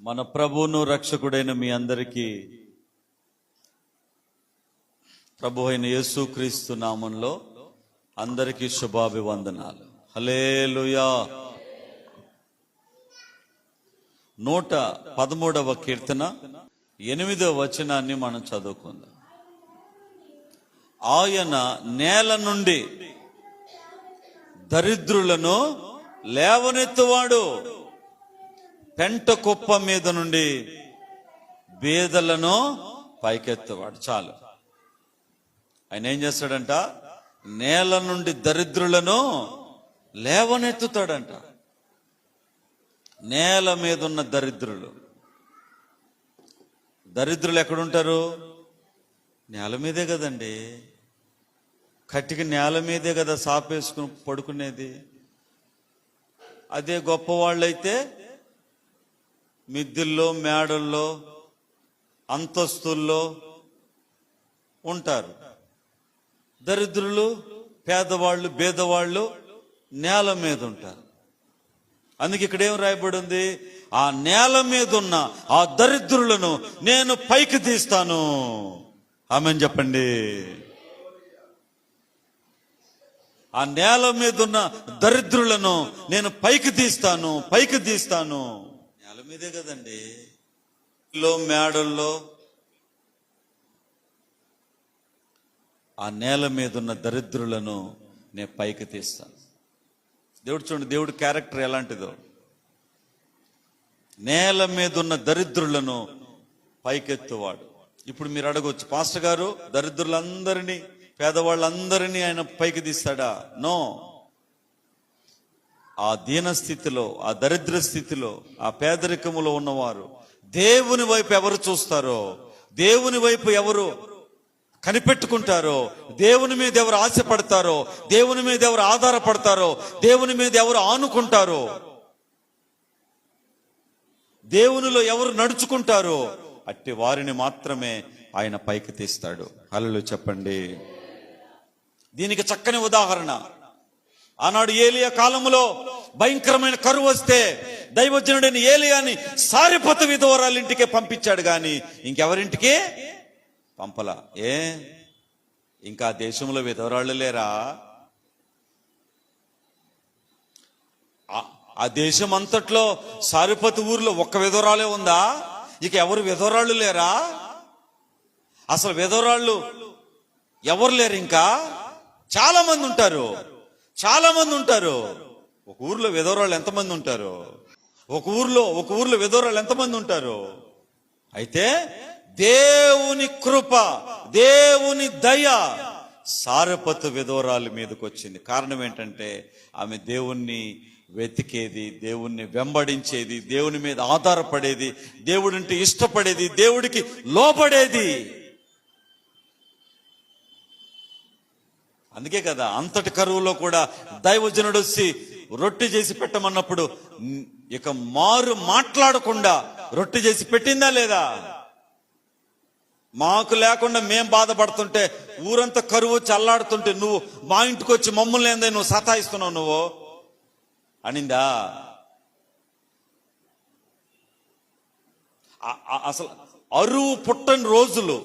మన ప్రభువును రక్షకుడైన మీ అందరికీ ప్రభు అయిన యేసుక్రీస్తు నామంలో అందరికీ శుభాభివందనాలు. హలేలుయా నూట పదమూడవ కీర్తన ఎనిమిదవ వచనాన్ని మనం చదువుకుందాం. ఆయన నేల నుండి దరిద్రులను లేవనెత్తువాడు. పెంట కుప్ప మీద నుండి బీదలను పైకెత్తువాడు. చాలు. ఆయన ఏం చేస్తాడంట? నేల నుండి దరిద్రులను లేవనెత్తుతాడంట. నేల మీద ఉన్న దరిద్రులు. దరిద్రులు ఎక్కడుంటారు? నేల మీదే కదండి. కట్టికి నేల మీదే కదా సాపేసుకుని పడుకునేది. అదే గొప్పవాళ్ళైతే మిద్దిల్లో మేడల్లో అంతస్తుల్లో ఉంటారు. దరిద్రులు పేదవాళ్ళు బేదవాళ్ళు నేల మీద ఉంటారు. అందుకే ఇక్కడ ఏం రాయబడి ఉంది? ఆ నేల మీద ఉన్న ఆ దరిద్రులను నేను పైకి తీస్తాను. ఆమెను చెప్పండి. ఆ నేల మీద ఉన్న దరిద్రులను నేను పైకి తీస్తాను పైకి తీస్తాను. ఇదే కదండి. లో మేడల్లో ఆ నేల మీద ఉన్న దరిద్రులను నేను పైకి తీస్తాను. దేవుడు చూడండి దేవుడి క్యారెక్టర్ ఎలాంటిదో. నేల మీద ఉన్న దరిద్రులను పైకెత్తువాడు. ఇప్పుడు మీరు అడగొచ్చు పాస్టర్ గారు దరిద్రులందరినీ పేదవాళ్ళందరినీ ఆయన పైకి తీస్తాడా? నో. ఆ దీన స్థితిలో ఆ దరిద్ర స్థితిలో ఆ పేదరికములో ఉన్నవారు దేవుని వైపు ఎవరు చూస్తారో దేవుని వైపు ఎవరు కనిపెట్టుకుంటారో దేవుని మీద ఎవరు ఆశపడతారో దేవుని మీద ఎవరు ఆధారపడతారో దేవుని మీద ఎవరు ఆనుకుంటారో దేవునిలో ఎవరు నడుచుకుంటారో అట్టి వారిని మాత్రమే ఆయన పైకి తీస్తాడు. అలలు చెప్పండి. దీనికి చక్కని ఉదాహరణ. ఆనాడు ఏలియా కాలంలో భయంకరమైన కరువు వస్తే దైవజనుడైన ఏలియాని సారిపత విధవరాలు ఇంటికే పంపించాడు గాని ఇంకెవరింటికి? పంపల. ఏ? ఇంకా దేశంలో విధవరాళ్ళు లేరా? ఆ- ఆ దేశం అంతట్లో సారిపతి ఊర్లో ఒక్క విధవరాలే ఉందా? ఇక ఎవరు విధవరాళ్ళు లేరా? అసలు విధవరాళ్ళు ఎవరు లేరు ఇంకా? చాలా మంది ఉంటారు. చాలా మంది ఉంటారు. ఒక ఊర్లో విధవరాళ్ళు ఎంతమంది ఉంటారు? ఒక ఊర్లో ఒక ఊర్లో విధవరాళ్ళు ఎంతమంది ఉంటారు? అయితే దేవుని కృప దేవుని దయ సారపతు విధవరాలు మీదకి వచ్చింది. కారణం ఏంటంటే ఆమె దేవుణ్ణి వెతికేది దేవుణ్ణి వెంబడించేది దేవుని మీద ఆధారపడేది దేవుడంటే ఇష్టపడేది దేవుడికి లోపడేది అందుకే కదా అంతటి కరువులో కూడా దైవజనుడు వచ్చి రొట్టె చేసి పెట్టమన్నప్పుడు ఇక మారు మాట్లాడకుండా రొట్టె చేసి పెట్టిందా లేదా? మాకు లేకుండా మేం బాధపడుతుంటే ఊరంతా కరువు చల్లాడుతుంటే నువ్వు మా ఇంటికి వచ్చి మమ్మల్ని ఏందే నువ్వు సతాయిస్తున్నావు నువ్వు? అనిందా? అసలు అరువు పుట్టని రోజులు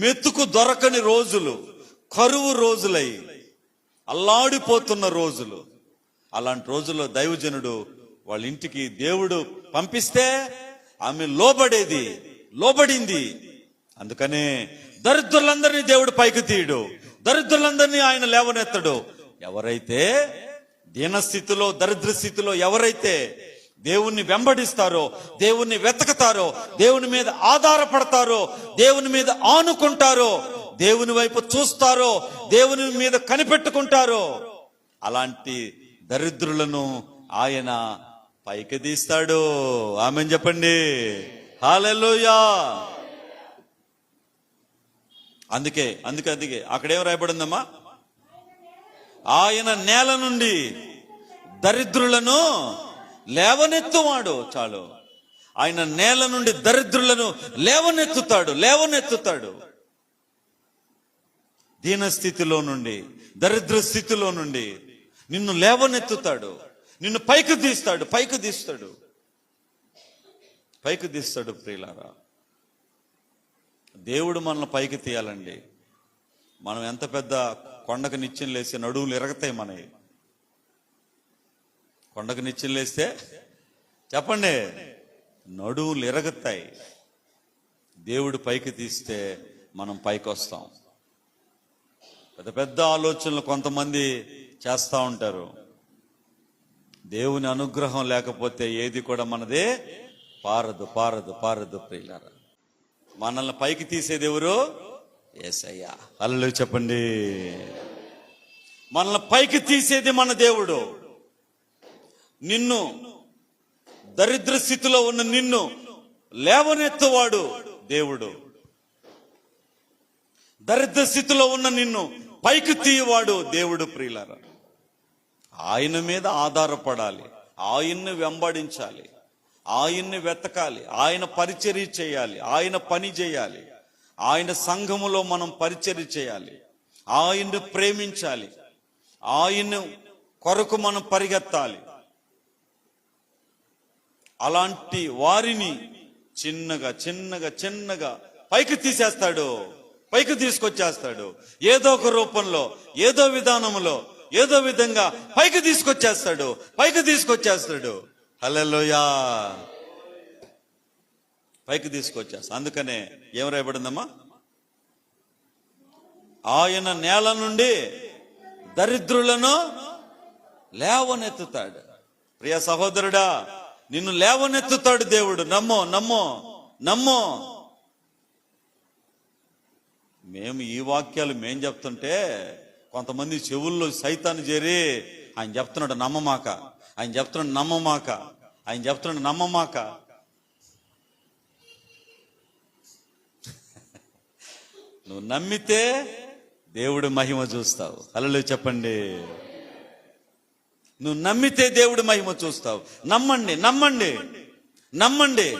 మెతుకు దొరకని రోజులు కరువు రోజులై అల్లాడిపోతున్న రోజులు. అలాంటి రోజుల్లో దైవజనుడు వాళ్ళ ఇంటికి దేవుడు పంపిస్తే ఆమె లోబడేది లోబడింది. అందుకనే దరిద్రులందరినీ దేవుడు పైకి తీయడు. దరిద్రులందరినీ ఆయన లేవనెత్తడు. ఎవరైతే దీనస్థితిలో దరిద్ర స్థితిలో ఎవరైతే దేవుణ్ణి వెంబడిస్తారో దేవుణ్ణి వెతకతారో దేవుని మీద ఆధారపడతారో దేవుని మీద ఆనుకుంటారో దేవుని వైపు చూస్తారో దేవుని మీద కనిపెట్టుకుంటారో అలాంటి దరిద్రులను ఆయన పైకి తీస్తాడు. ఆమె చెప్పండి. హాలెల్లోయా. అందుకే అందుకే అందుకే. అక్కడేం రాయబడిందమ్మా? ఆయన నేల నుండి దరిద్రులను లేవనెత్తువాడు. చాలు. ఆయన నేల నుండి దరిద్రులను లేవనెత్తుతాడు లేవనెత్తుతాడు. దీన స్థితిలో నుండి దరిద్ర స్థితిలో నుండి నిన్ను లేవనెత్తుతాడు. నిన్ను పైకి తీస్తాడు పైకి తీస్తాడు. పైకి తీస్తాడు ప్రియులారా. దేవుడు మనల్ని పైకి తీయాలండి. మనం ఎంత పెద్ద కొండకు నిత్యం లేస్తే నడువులు ఇరగతాయి మనవి. కొండకు నిత్యం లేస్తే చెప్పండి నడువులు ఇరగతాయి. దేవుడు పైకి తీస్తే మనం పైకి వస్తాం పెద్ద పెద్ద ఆలోచనలు కొంతమంది చేస్తూ ఉంటారు. దేవుని అనుగ్రహం లేకపోతే ఏది కూడా మనదే పారదు పారదు పారదు ప్రియులార. మనల్ని పైకి తీసేది ఎవరు? ఏసయ్యా. అల్లు చెప్పండి. మనల్ని పైకి తీసేది మన దేవుడు. నిన్ను దరిద్ర స్థితిలో ఉన్న నిన్ను లేవనెత్తువాడు దేవుడు. దరిద్ర స్థితిలో ఉన్న నిన్ను పైకి తీయవాడు దేవుడు ప్రియులారా. ఆయన మీద ఆధారపడాలి. ఆయన్ని వెంబడించాలి. ఆయన్ని వెతకాలి. ఆయన పరిచర్య చేయాలి. ఆయన పని చేయాలి. ఆయన సంఘములో మనం పరిచర్య చేయాలి. ఆయన్ని ప్రేమించాలి. ఆయన కొరకు మనం పరిగెత్తాలి. అలాంటి వారిని చిన్నగా చిన్నగా చిన్నగా పైకి తీసేస్తాడు పైకి తీసుకొచ్చేస్తాడు. ఏదో ఒక రూపంలో ఏదో విధానంలో ఏదో విధంగా పైకి తీసుకొచ్చేస్తాడు. పైకి తీసుకొచ్చేస్తాడు. హల్లెలూయా. పైకి తీసుకొచ్చేస్తా. అందుకనే ఏం రాయబడిందమ్మా? ఆయన నేల నుండి దరిద్రులను లేవనెత్తుతాడు. ప్రియ సహోదరుడా నిన్ను లేవనెత్తుతాడు దేవుడు. నమ్మో నమ్మో నమ్మో. మేము ఈ వాక్యాలు మేం చెప్తుంటే కొంతమంది చెవుల్లో సైతాన్ని చేరి ఆయన చెప్తున్నాడు నమ్మమాక ఆయన చెప్తున్నాడు నమ్మమాక ఆయన చెప్తున్నాడు నమ్మమాక. నువ్వు నమ్మితే దేవుడు మహిమ చూస్తావు. అలలు చెప్పండి. నువ్వు నమ్మితే దేవుడు మహిమ చూస్తావు. నమ్మండి నమ్మండి నమ్మండి.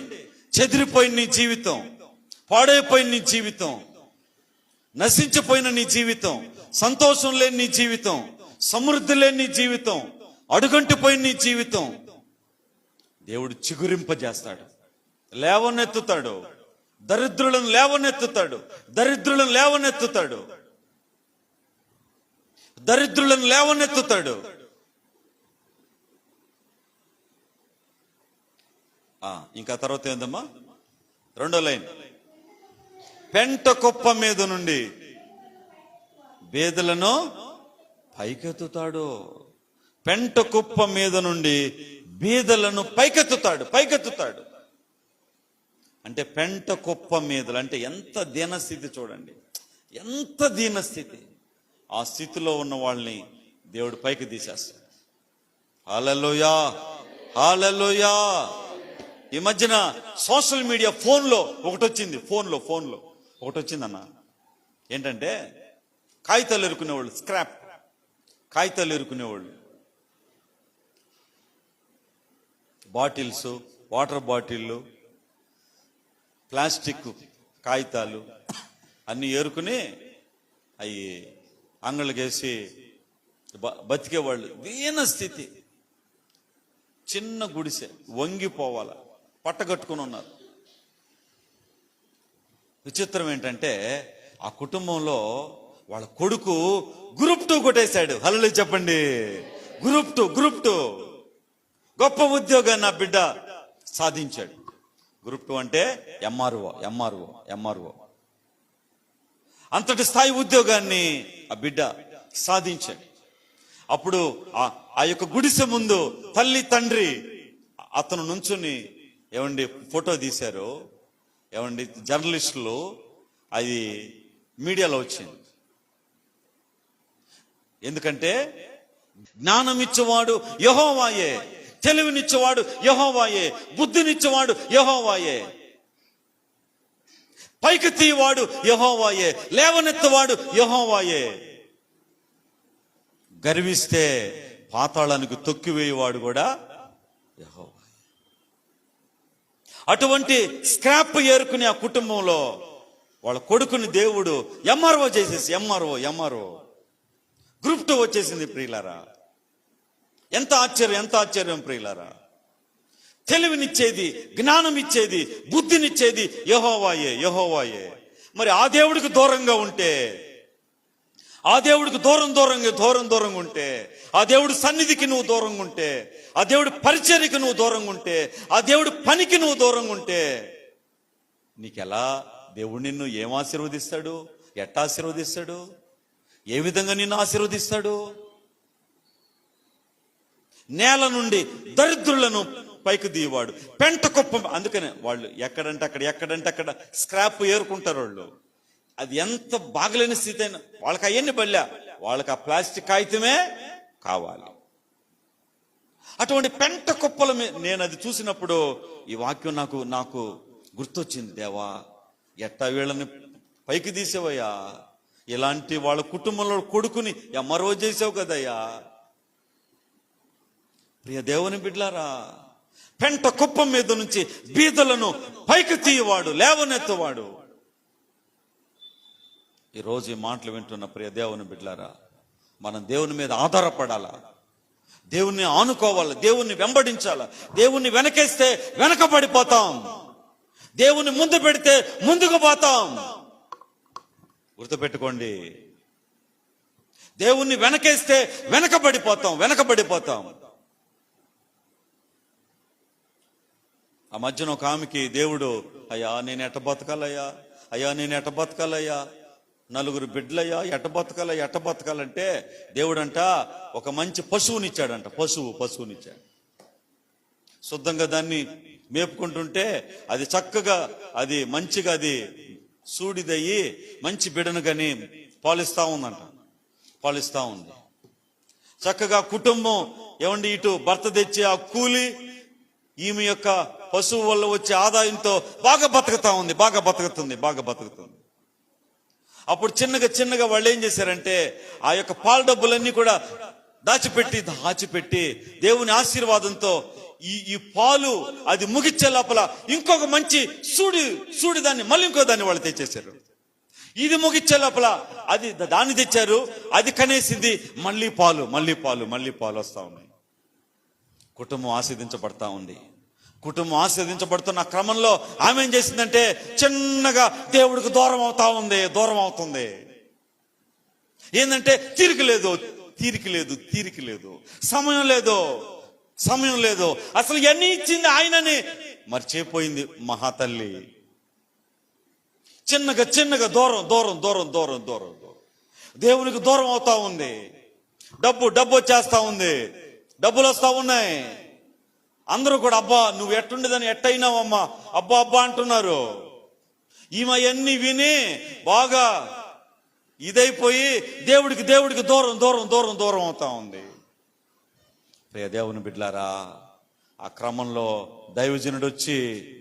చెదిరిపోయిన నీ జీవితం పాడైపోయిన నీ జీవితం. నశించిపోయిన నీ జీవితం సంతోషం లేని నీ జీవితం సమృద్ధి లేని నీ జీవితం అడుగంటిపోయిన నీ జీవితం. దేవుడు చిగురింపజేస్తాడు. లేవనెత్తుతాడు. దరిద్రులను లేవనెత్తుతాడు. దరిద్రులను లేవనెత్తుతాడు. దరిద్రులను లేవనెత్తుతాడు. ఇంకా తర్వాత ఏందమ్మా? రెండో లైన్. పెంట కుప్ప మీద నుండి బేదలను పైకెత్తుతాడు. పెంట కుప్ప మీద నుండి బీదలను పైకెత్తుతాడు పైకెత్తుతాడు. అంటే పెంట కుప్ప మీదలు అంటే ఎంత దీనస్థితి చూడండి. ఎంత దీనస్థితి. ఆ స్థితిలో ఉన్న వాళ్ళని దేవుడు పైకి తీసేస్తాడు. హాలలోయా హాలలోయా ఈ మధ్యన సోషల్ మీడియా ఫోన్లో ఒకటి వచ్చింది ఫోన్లో ఫోన్లో. ఒకటి వచ్చిందన్న ఏంటంటే కాగితాలు ఎరుకునేవాళ్ళు స్క్రాప్ కాగితాలు ఎరుకునేవాళ్ళు బాటిల్స్ వాటర్ బాటిళ్ళు ప్లాస్టిక్ కాగితాలు అన్నీ ఏరుకుని అవి అంగళ్ళకేసి బతికేవాళ్ళు. దీన స్థితి. చిన్న గుడిసె వంగిపోవాల. పట్టగట్టుకుని ఉన్నారు విచిత్రం ఏంటంటే ఆ కుటుంబంలో వాళ్ళ కొడుకు గ్రూప్ టూ కొట్టేశాడు. హలో చెప్పండి. Group two group two. గొప్ప ఉద్యోగాన్ని నా బిడ్డ సాధించాడు. గ్రూప్ టూ అంటే ఎంఆర్ఓ ఎంఆర్ఓ ఎంఆర్ఓ అంతటి స్థాయి ఉద్యోగాన్ని ఆ బిడ్డ సాధించాడు. అప్పుడు ఆ ఆ యొక్క గుడిసె ముందు తల్లి తండ్రి అతను నుంచుని ఏమండి ఫోటో తీశారు. ఏమండి? జర్నలిస్టులు అది మీడియాలో వచ్చింది. ఎందుకంటే జ్ఞానం ఇచ్చేవాడు యహోవాయే తెలివినిచ్చేవాడు యహోవాయే బుద్ధినిచ్చేవాడు యహోవాయే. పైకి తీయవాడు యహోవాయే లేవనెత్తవాడు యహోవాయే. గర్విస్తే పాతాళానికి తొక్కివేయవాడు కూడా యహో అటువంటి స్క్రాప్ ఏరుకునే ఆ కుటుంబంలో వాళ్ళ కొడుకుని దేవుడు ఎంఆర్ఓ చేసేసి ఎంఆర్ఓ ఎంఆర్ఓ గ్రూప్ టూ వచ్చేసింది ప్రియులారా. ఎంత ఆశ్చర్యం ఎంత ఆశ్చర్యం ప్రియులారా. తెలివినిచ్చేది జ్ఞానం ఇచ్చేది బుద్ధినిచ్చేది యహోవాయే యహోవాయే. మరి ఆ దేవుడికి దూరంగా ఉంటే ఆ దేవుడికి దూరం దూరంగా దూరం దూరంగా ఉంటే ఆ దేవుడి సన్నిధికి నువ్వు దూరంగా ఉంటే ఆ దేవుడి పరిచర్యకి నువ్వు దూరంగా ఉంటే ఆ దేవుడి పనికి నువ్వు దూరంగా ఉంటే నీకెలా దేవుడు నిన్ను ఏం ఆశీర్వదిస్తాడు? ఎట్టా ఆశీర్వదిస్తాడు? ఏ విధంగా నిన్ను ఆశీర్వదిస్తాడు? నేల నుండి దరిద్రులను పైకి దీవాడు పెంట కుప్ప అందుకనే వాళ్ళు ఎక్కడంటే అక్కడ ఎక్కడంటే అక్కడ స్క్రాప్ ఏరుకుంటారు వాళ్ళు. అది ఎంత బాగలేని స్థితి అయినా వాళ్ళకి అవన్నీ బల్లా వాళ్ళకి ఆ ప్లాస్టిక్ కాగితమే కావాలి. అటువంటి పెంట కుప్పల మీద నేను అది చూసినప్పుడు ఈ వాక్యం నాకు నాకు గుర్తొచ్చింది. దేవా ఎట్టా వీళ్ళని పైకి తీసేవయ్యా? ఇలాంటి వాళ్ళ కుటుంబంలో కొడుకుని ఎమ్మరో చేసావు కదయ్యా? ప్రియ దేవుని బిడ్లారా పెంట కుప్పం మీద నుంచి బీదలను పైకి తీయవాడు లేవనెత్తవాడు. ఈరోజు ఈ మాటలు వింటున్న ప్రియ దేవుని బిడ్డలారా మనం దేవుని మీద ఆధారపడాలా? దేవుణ్ణి ఆనుకోవాలి? దేవుణ్ణి వెంబడించాలా? దేవుణ్ణి వెనకేస్తే వెనకబడిపోతాం. దేవుని ముందు పెడితే ముందుకు పోతాం. గుర్తుపెట్టుకోండి. దేవుణ్ణి వెనకేస్తే వెనకబడిపోతాం వెనకబడిపోతాం. ఆ మధ్యన ఒక ఆమెకి దేవుడు అయ్యా నేను ఎట్ట బతకాలయ్యా అయ్యా నేను ఎట్ట బతకాలయ్యా నలుగురు బిడ్డలయ్యా ఎట బతకాల ఎట బతకాలంటే దేవుడంట ఒక మంచి పశువునిచ్చాడంట పశువు పశువునిచ్చాడు. శుద్ధంగా దాన్ని మేపుకుంటుంటే అది చక్కగా అది మంచిగా అది సూడిదయ్యి మంచి బిడను కానీ పాలిస్తా ఉందంట పాలిస్తా ఉంది. చక్కగా కుటుంబం ఏమండి ఇటు భర్త తెచ్చే ఆ కూలి ఈమె యొక్క పశువు వల్ల వచ్చే ఆదాయంతో బాగా బతుకుతా ఉంది బాగా బతుకుతుంది బాగా బతుకుతుంది. అప్పుడు చిన్నగా చిన్నగా వాళ్ళు ఏం చేశారంటే ఆ యొక్క పాల డబ్బులన్నీ కూడా దాచిపెట్టి దాచిపెట్టి దేవుని ఆశీర్వాదంతో ఈ ఈ పాలు అది ముగిచ్చే లోపల ఇంకొక మంచి సూడి సూడి దాన్ని మళ్ళీ ఇంకో దాన్ని వాళ్ళు తెచ్చేశారు. ఇది ముగిచ్చే లోపల అది దాన్ని తెచ్చారు అది కనేసింది మళ్ళీ పాలు మళ్ళీ పాలు మళ్ళీ పాలు వస్తా ఉన్నాయి. కుటుంబం ఆస్వాదించబడతా ఉంది. కుటుంబం ఆస్వాదించబడుతున్న క్రమంలో ఆమె ఏం చేసిందంటే చిన్నగా దేవుడికి దూరం అవుతా ఉంది దూరం అవుతుంది. ఏంటంటే తీరిక లేదు తీరిక లేదు తీరిక లేదు. సమయం లేదు సమయం లేదు. అసలు ఎన్ని ఇచ్చింది ఆయనని? మర్చిపోయింది మహాతల్లి. చిన్నగా చిన్నగా దూరం దూరం దూరం దూరం దూరం దూరం. దేవునికి దూరం అవుతా ఉంది. డబ్బు డబ్బు వచ్చేస్తా ఉంది. డబ్బులు వస్తా ఉన్నాయి. అందరూ కూడా అబ్బా నువ్వు ఎట్టుండేదని ఎట్టయినావమ్మా? అబ్బా అబ్బా అంటున్నారు. ఈమె అన్ని విని బాగా ఇదైపోయి దేవుడికి దేవుడికి దూరం దూరం దూరం దూరం అవుతా ఉంది. ప్రియ దేవుని బిడ్లారా ఆ క్రమంలో దైవజనుడు వచ్చి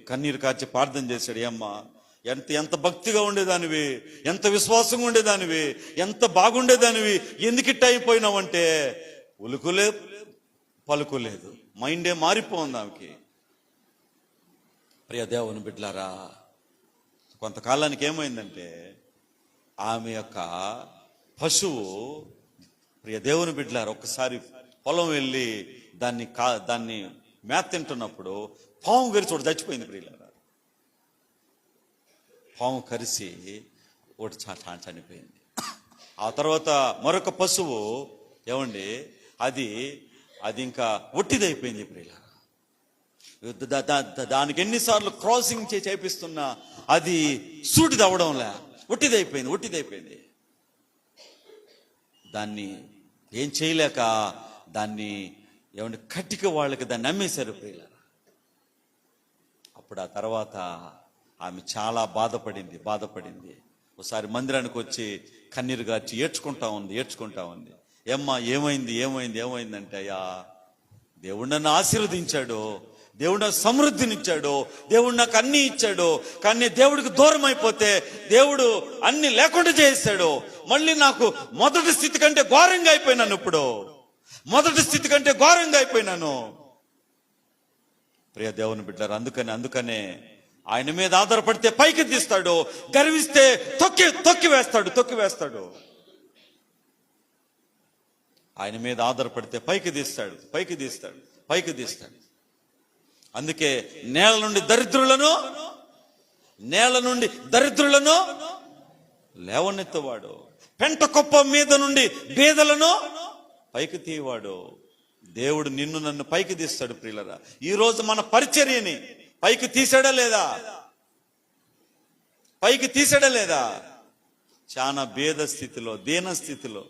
కన్నీరు కాచి ప్రార్థన చేశాడు. ఏమ్మా ఎంత ఎంత భక్తిగా ఉండేదానివి ఎంత విశ్వాసంగా ఉండేదానివి ఎంత బాగుండేదానివి ఎందుకిట్ట అయిపోయినావంటే ఉలుకులే పలుకులేదు మైండే మారిపోఉంది ఆమెకి. ప్రియ దేవుని బిడ్లారా కొంతకాలానికి ఏమైందంటే ఆమె యొక్క పశువు ప్రియ దేవుని బిడ్డలారు ఒక్కసారి పొలం వెళ్ళి దాన్ని కా దాన్ని మేత తింటున్నప్పుడు పాము గరి చోటు చచ్చిపోయింది ప్రియులారా. పాము కరిసి ఒకటి చనిపోయింది. ఆ తర్వాత మరొక పశువు ఏమండి అది అది ఇంకా ఒట్టిదైపోయింది ప్రియుల దా- దానికి ఎన్నిసార్లు క్రాసింగ్ చే చేపిస్తున్నా అది సూటిది అవడంలే ఒట్టిదైపోయింది ఒట్టిదైపోయింది. దాన్ని ఏం చేయలేక దాన్ని ఏమంటే కట్టిక వాళ్ళకి దాన్ని అమ్మేశారు ప్రియులారా. అప్పుడు ఆ తర్వాత ఆమె చాలా బాధపడింది బాధపడింది. ఒకసారి మందిరానికి వచ్చి కన్నీరు గార్చి ఏడ్చుకుంటా ఉంది ఏడ్చుకుంటా ఉంది. ఏమ్మా ఏమైంది ఏమైంది ఏమైందంటే అయ్యా దేవుడు నన్ను ఆశీర్వదించాడు దేవుడు నాకు సమృద్ధినిచ్చాడు దేవుడు నాకు అన్ని ఇచ్చాడు కానీ దేవుడికి దూరం అయిపోతే దేవుడు అన్ని లేకుండా చేస్తాడు మళ్ళీ నాకు మొదటి స్థితి కంటే ఘోరంగా అయిపోయినాను ఇప్పుడు. మొదటి స్థితి కంటే ఘోరంగా అయిపోయినాను. ప్రియ దేవుని బిడ్డారు అందుకని అందుకనే ఆయన మీద ఆధారపడితే పైకి తీస్తాడు గర్విస్తే తొక్కి తొక్కి వేస్తాడు తొక్కి వేస్తాడు. ఆయన మీద ఆధారపడితే పైకి తీస్తాడు పైకి తీస్తాడు పైకి తీస్తాడు. అందుకే నేల నుండి దరిద్రులను నేల నుండి దరిద్రులను లేవనెత్తవాడు. పెంట కుప్ప మీద నుండి బీదలను పైకి తీయవాడు. దేవుడు నిన్ను నన్ను పైకి తీస్తాడు ప్రియులరా. ఈరోజు మన పరిచర్యని పైకి తీసాడా లేదా? పైకి తీసాడా లేదా? చాలా భేద స్థితిలో దీన స్థితిలో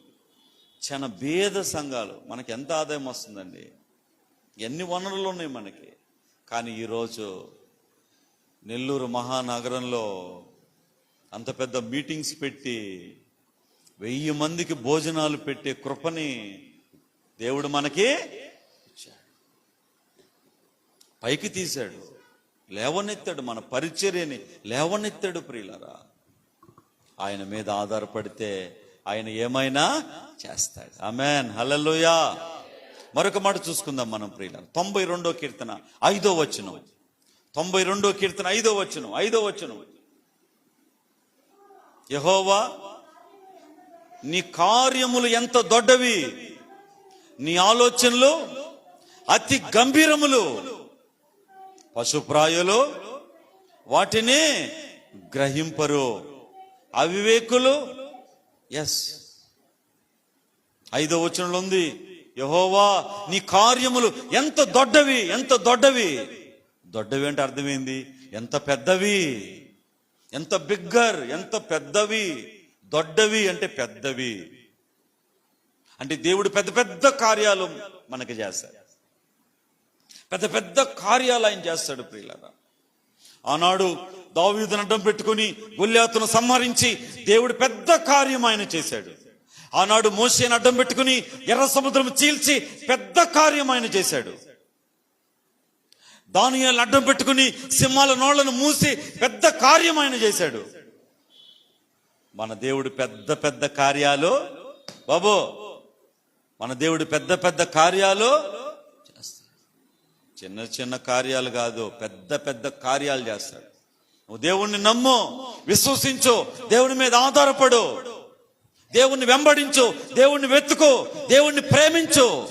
చాలా భేద సంఘాలు మనకి ఎంత ఆదాయం వస్తుందండి? ఎన్ని వనరులు ఉన్నాయి మనకి? కానీ ఈరోజు నెల్లూరు మహానగరంలో అంత పెద్ద మీటింగ్స్ పెట్టి వెయ్యి మందికి భోజనాలు పెట్టే కృపని దేవుడు మనకి ఇచ్చాడు. పైకి తీశాడు. లేవనెత్తాడు మన పరిచర్యని. లేవనెత్తాడు ప్రియులరా. ఆయన మీద ఆధారపడితే ఆయన ఏమైనా చేస్తాడు. అమెన్ హలలుయా మరొక మాట చూసుకుందాం మనం ప్రియుల తొంభై రెండో కీర్తన ఐదో వచనం. తొంభై రెండో కీర్తన ఐదో వచనం ఐదో వచనం. యహోవా నీ కార్యములు ఎంత దొడ్డవి? నీ ఆలోచనలు అతి గంభీరములు. పశుప్రాయులు వాటిని గ్రహింపరు. అవివేకులు ఎస్ ఐదో వచనంలో ఉంది యహోవా నీ కార్యములు ఎంత దొడ్డవి ఎంత దొడ్డవి. దొడ్డవి అంటే అర్థమైంది? ఎంత పెద్దవి. ఎంత బిగ్గర్ ఎంత పెద్దవి. దొడ్డవి అంటే పెద్దవి. అంటే దేవుడు పెద్ద పెద్ద కార్యాలు మనకి చేస్తాడు. పెద్ద పెద్ద కార్యాలు ఆయన చేస్తాడు ప్రియులరా. ఆనాడు దావీదును అడ్డం పెట్టుకుని గొల్లాతును సంహరించి దేవుడు పెద్ద కార్యం ఆయన చేశాడు. ఆనాడు మోసేని అడ్డం పెట్టుకుని ఎర్ర సముద్రం చీల్చి పెద్ద కార్యం ఆయన చేశాడు. దానియాలను అడ్డం పెట్టుకుని సింహాల నోళ్ళను మూసి పెద్ద కార్యం ఆయన చేశాడు. మన దేవుడు పెద్ద పెద్ద కార్యాలు? బాబు మన దేవుడు పెద్ద పెద్ద కార్యాలు? చిన్న చిన్న కార్యాలు కాదు పెద్ద పెద్ద కార్యాలు చేస్తాడు. నువ్వు దేవుణ్ణి నమ్ము విశ్వసించు దేవుని మీద ఆధారపడు. దేవుణ్ణి వెంబడించు దేవుణ్ణి వెతుకు దేవుణ్ణి ప్రేమించు.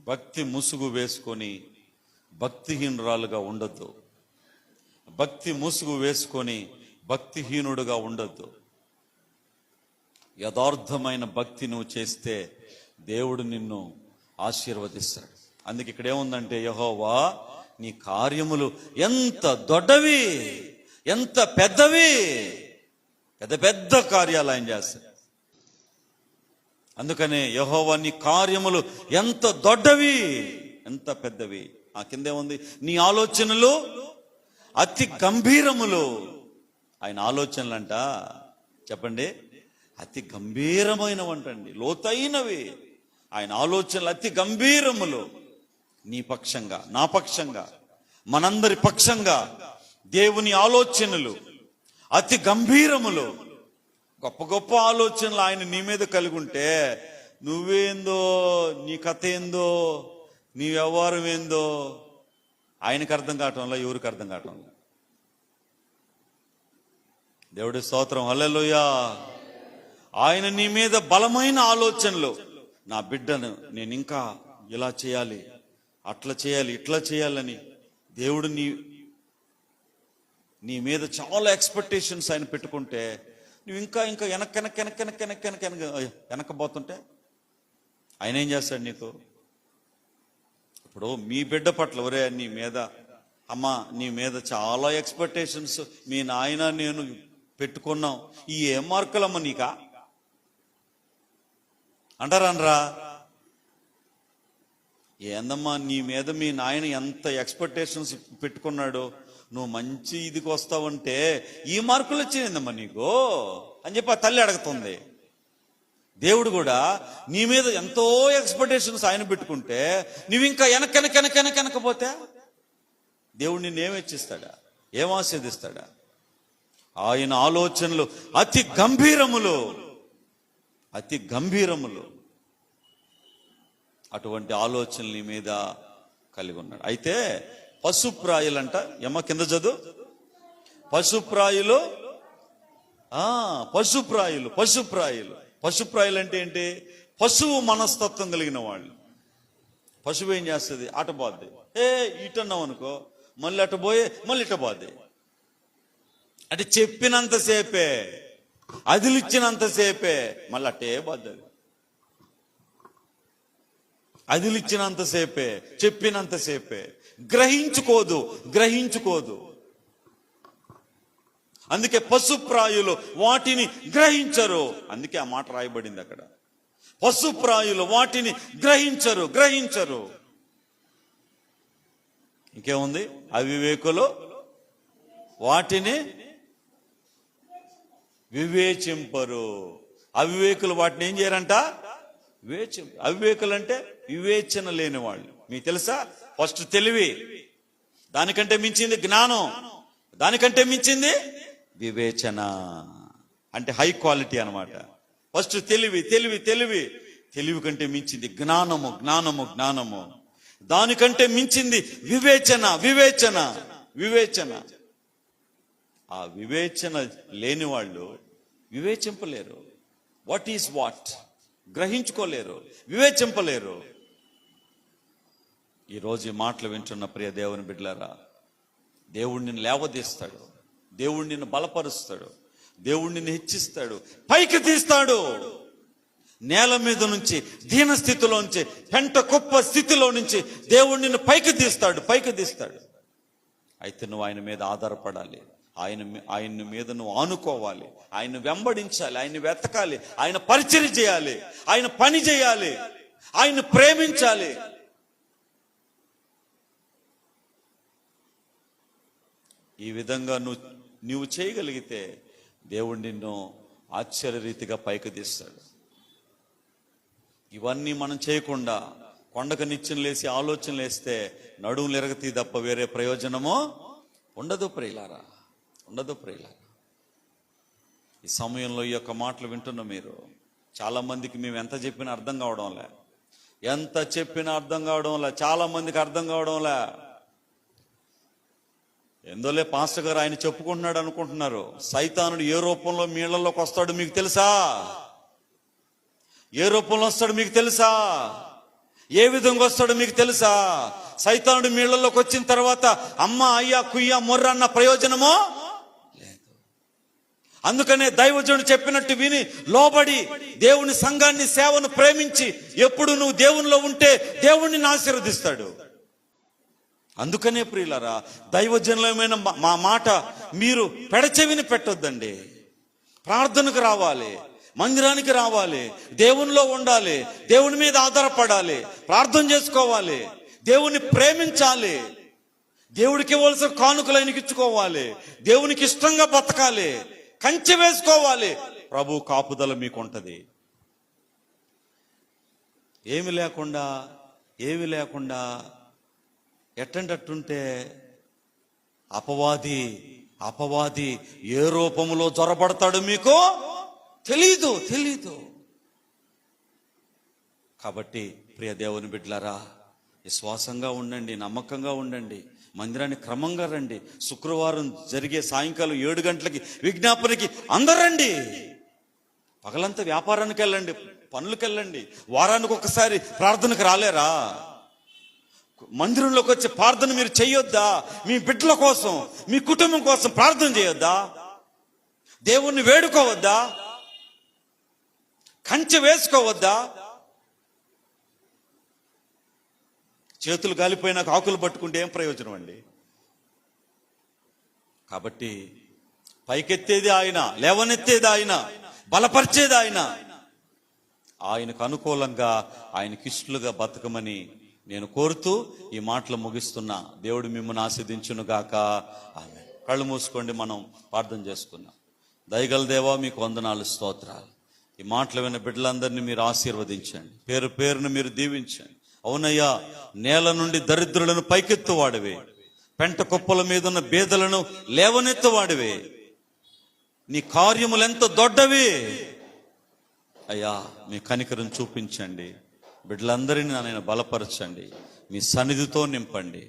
భక్తి ముసుగు వేసుకొని భక్తిహీనురాలుగా ఉండొద్దు. భక్తి ముసుగు వేసుకొని భక్తిహీనుడుగా ఉండొద్దు. యథార్థమైన భక్తి నువ్వు చేస్తే దేవుడు నిన్ను ఆశీర్వదిస్తాడు. అందుకే ఇక్కడ ఏముందంటే యహోవా నీ కార్యములు ఎంత దొడ్డవి ఎంత పెద్దవి పెద్ద పెద్ద కార్యాలు ఆయన చేస్తారు. అందుకనే యహోవా నీ కార్యములు ఎంత దొడ్డవి ఎంత పెద్దవి. ఆ కిందే ఉంది నీ ఆలోచనలు అతి గంభీరములు. ఆయన ఆలోచనలంట చెప్పండి అతి గంభీరమైనవంటండి లోతైనవి. ఆయన ఆలోచనలు అతి గంభీరములు. నీ పక్షంగా నా పక్షంగా మనందరి పక్షంగా దేవుని ఆలోచనలు అతి గంభీరములు. గొప్ప గొప్ప ఆలోచనలు ఆయన నీ మీద కలిగి ఉంటే నువ్వేందో నీ కథ ఏందో నీ వ్యవహారం ఏందో ఆయనకు అర్థం కావటంలో ఎవరికి అర్థం కావటంలో దేవుడి స్తోత్రం హల్లెలూయా. ఆయన నీ మీద బలమైన ఆలోచనలు. నా బిడ్డను నేను ఇంకా ఇలా చేయాలి. అట్లా చేయాలి ఇట్లా చేయాలని దేవుడు నీ నీ మీద చాలా ఎక్స్పెక్టేషన్స్ ఆయన పెట్టుకుంటే నువ్వు ఇంకా ఇంకా వెనక వెనక వెనక వెనక వెనక వెనక వెనక వెనకపోతుంటే ఆయన ఏం చేస్తాడు నీకు? ఇప్పుడు మీ బిడ్డ పట్ల ఒరే నీ మీద అమ్మ నీ మీద చాలా ఎక్స్పెక్టేషన్స్ మీ నాయన నేను పెట్టుకున్నాం. ఈ ఏం మార్కులమ్మ నీకా? అంటారనరా ఏందమ్మా నీ మీద మీ నాయన ఎంత ఎక్స్పెక్టేషన్స్ పెట్టుకున్నాడు నువ్వు మంచి ఇదికి వస్తావంటే ఈ మార్కులు వచ్చిందమ్మా నీకు అని చెప్పి ఆ తల్లి అడుగుతుంది. దేవుడు కూడా నీ మీద ఎంతో ఎక్స్పెక్టేషన్స్ ఆయన పెట్టుకుంటే నువ్వు ఇంకా వెనకెనకెనకెనకెనకపోతే వెనకపోతే దేవుడు నిన్ను ఏం హెచ్చిస్తాడా? ఏం ఆస్వాదిస్తాడా ఆయన ఆలోచనలు అతి గంభీరములు అతి గంభీరములు. అటువంటి ఆలోచనల మీద కలిగి ఉన్నాడు. అయితే పశుప్రాయులంట ఎమ్మ కింద చదువు. పశుప్రాయులు ఆ పశుప్రాయులు పశుప్రాయులు. పశుప్రాయులు అంటే ఏంటి? పశువు మనస్తత్వం కలిగిన వాళ్ళు. పశువు ఏం చేస్తుంది? ఆటపోద్ది ఏ ఇటన్నావు అనుకో మళ్ళీ అటు మళ్ళీ ఇటు అంటే చెప్పినంతసేపే అదిలిచ్చినంతసేపే మళ్ళీ అట్టే బాధ్యది అదిలిచ్చినంతసేపే చెప్పినంతసేపే గ్రహించుకోదు గ్రహించుకోదు. అందుకే పశుప్రాయులు వాటిని గ్రహించరు. అందుకే ఆ మాట రాయబడింది అక్కడ. పశుప్రాయులు వాటిని గ్రహించరు గ్రహించరు. ఇంకేముంది? అవివేకులు వాటిని వివేచింపరు. అవివేకులు వాటిని ఏం చేయరంట? వివేచం అవివేకులు అంటే వివేచన లేని వాళ్ళు మీకు తెలుసా? ఫస్ట్ తెలివి. దానికంటే మించింది జ్ఞానం. దానికంటే మించింది వివేచన. అంటే హై క్వాలిటీ అన్నమాట. ఫస్ట్ తెలివి తెలివి తెలివి. తెలివి కంటే మించింది జ్ఞానము జ్ఞానము జ్ఞానము. దానికంటే మించింది వివేచన వివేచన వివేచన. ఆ వివేచన లేని వాళ్ళు వివేచింపలేరు. వాట్ ఈస్ వాట్ గ్రహించుకోలేరు. వివేచింపలేరు. ఈరోజు ఈ మాటలు వింటున్న ప్రియ దేవుని బిడ్డలారా దేవుడు నిన్ను లేవదీస్తాడు దేవుడు నిన్ను బలపరుస్తాడు దేవుడు నిన్ను హెచ్చిస్తాడు పైకి తీస్తాడు. నేల మీద నుంచి దీన స్థితిలో నుంచి పెంట కుప్ప స్థితిలో నుంచి దేవుడు నిన్ను పైకి తీస్తాడు పైకి తీస్తాడు. అయితే నువ్వు ఆయన మీద ఆధారపడాలి. ఆయన ఆయన మీద నువ్వు ఆనుకోవాలి. ఆయన వెంబడించాలి ఆయన వెతకాలి ఆయన పరిచయం చేయాలి ఆయన పని చేయాలి ఆయన ప్రేమించాలి. ఈ విధంగా నువ్వు నువ్వు చేయగలిగితే దేవుడు నిన్ను ఆశ్చర్యరీతిగా పైకి తీస్తాడు. ఇవన్నీ మనం చేయకుండా కొండకు నిత్యం లేసి ఆలోచనలు వేస్తే నడుము నిరగతీ తప్ప వేరే ప్రయోజనమో ఉండదు ప్రియులారా ఉండదు ప్రియులారా. ఈ సమయంలో ఈ యొక్క మాటలు వింటున్న మీరు చాలామందికి మేము ఎంత చెప్పినా అర్థం కావడంలే. ఎంత చెప్పినా అర్థం కావడంలే చాలామందికి అర్థం కావడంలే. ఎందులే పాస్టర్ గారు ఆయన చెప్పుకుంటున్నాడు అనుకుంటున్నారు. సైతానుడు ఏ రూపంలో మీళ్ళలోకి వస్తాడు మీకు తెలుసా? ఏ రూపంలో వస్తాడు మీకు తెలుసా? ఏ విధంగా వస్తాడు మీకు తెలుసా? సైతానుడు మీళ్ళలోకి వచ్చిన తర్వాత అమ్మ అయ్యా కుయ్య మొర్ర అన్న ప్రయోజనమో లేదు. అందుకనే దైవజనుడు చెప్పినట్టు విని లోబడి దేవుని సంఘాన్ని సేవను ప్రేమించి ఎప్పుడు నువ్వు దేవునిలో ఉంటే దేవుణ్ణి ఆశీర్వదిస్తాడు. అందుకనే ప్రియులరా దైవజనులమైన మా- మా మాట మీరు పెడచెవిని పెట్టొద్దండి. ప్రార్థనకు రావాలి మందిరానికి రావాలి దేవునిలో ఉండాలి దేవుని మీద ఆధారపడాలి ప్రార్థన చేసుకోవాలి దేవుని ప్రేమించాలి దేవుడికి ఇవ్వాల్సిన కానుకలు ఇచ్చుకోవాలి దేవునికి ఇష్టంగా బతకాలి కంచె వేసుకోవాలి. ప్రభు కాపుదల మీకు ఉంటుంది ఏమి లేకుండా ఏమి లేకుండా ఎట్టంటట్టుంటే అపవాది అపవాది ఏ రూపంలో జ్వరపడతాడు మీకు? తెలీదు తెలీదు. కాబట్టి ప్రియ దేవుని బిడ్డలారా విశ్వాసంగా ఉండండి నమ్మకంగా ఉండండి మందిరాన్ని క్రమంగా రండి. శుక్రవారం జరిగే సాయంకాలం ఏడు గంటలకి విజ్ఞాపనకి అందరు రండి. పగలంతా వ్యాపారానికి వెళ్ళండి పనులకు వెళ్ళండి వారానికి ఒకసారి ప్రార్థనకు రాలేరా? మందిరంలోకి వచ్చే ప్రార్థన మీరు చేయొద్దా? మీ బిడ్డల కోసం మీ కుటుంబం కోసం ప్రార్థన చేయొద్దా? దేవుణ్ణి వేడుకోవద్దా? కంచె వేసుకోవద్దా? చేతులు కాలిపోయినాక ఆకులు పట్టుకుంటే ఏం ప్రయోజనం అండి? కాబట్టి పైకెత్తేది ఆయన లేవనెత్తేది ఆయన బలపరిచేది ఆయన. ఆయనకు అనుకూలంగా ఆయనకి ఇష్టలుగా బతకమని నేను కోరుతూ ఈ మాటలు ముగిస్తున్నా. దేవుడు మిమ్మల్ని ఆస్వాదించును గాక. ఆమె కళ్ళు మూసుకోండి మనం ప్రార్థన చేసుకున్నాం దయగల దేవా మీకు వందనాలు స్తోత్రాలు. ఈ మాటలు విన్న బిడ్డలందరినీ మీరు ఆశీర్వదించండి. పేరు పేరును మీరు దీవించండి. అవునయ్యా నేల నుండి దరిద్రులను పైకెత్తువాడివే. పెంట కుప్పల మీద ఉన్న బేదలను లేవనెత్తువాడివే. నీ కార్యములెంత దొడ్డవి. అయ్యా మీ కనికరం చూపించండి. బిడ్డలందరినీ నేను బలపరచండి. మీ సన్నిధితో నింపండి.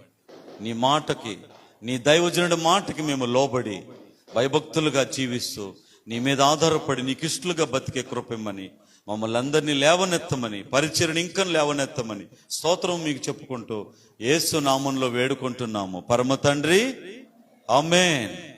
నీ మాటకి నీ దైవజనుడి మాటకి మేము లోబడి భయభక్తులుగా జీవిస్తూ నీ మీద ఆధారపడి నీకు బతికే కృపిమ్మని మమ్మల్ని అందరినీ లేవనెత్తమని పరిచయను ఇంకా లేవనెత్తమని స్తోత్రం మీకు చెప్పుకుంటూ ఏసు నామంలో వేడుకుంటున్నాము. పరమ తండ్రి ఆమెన్.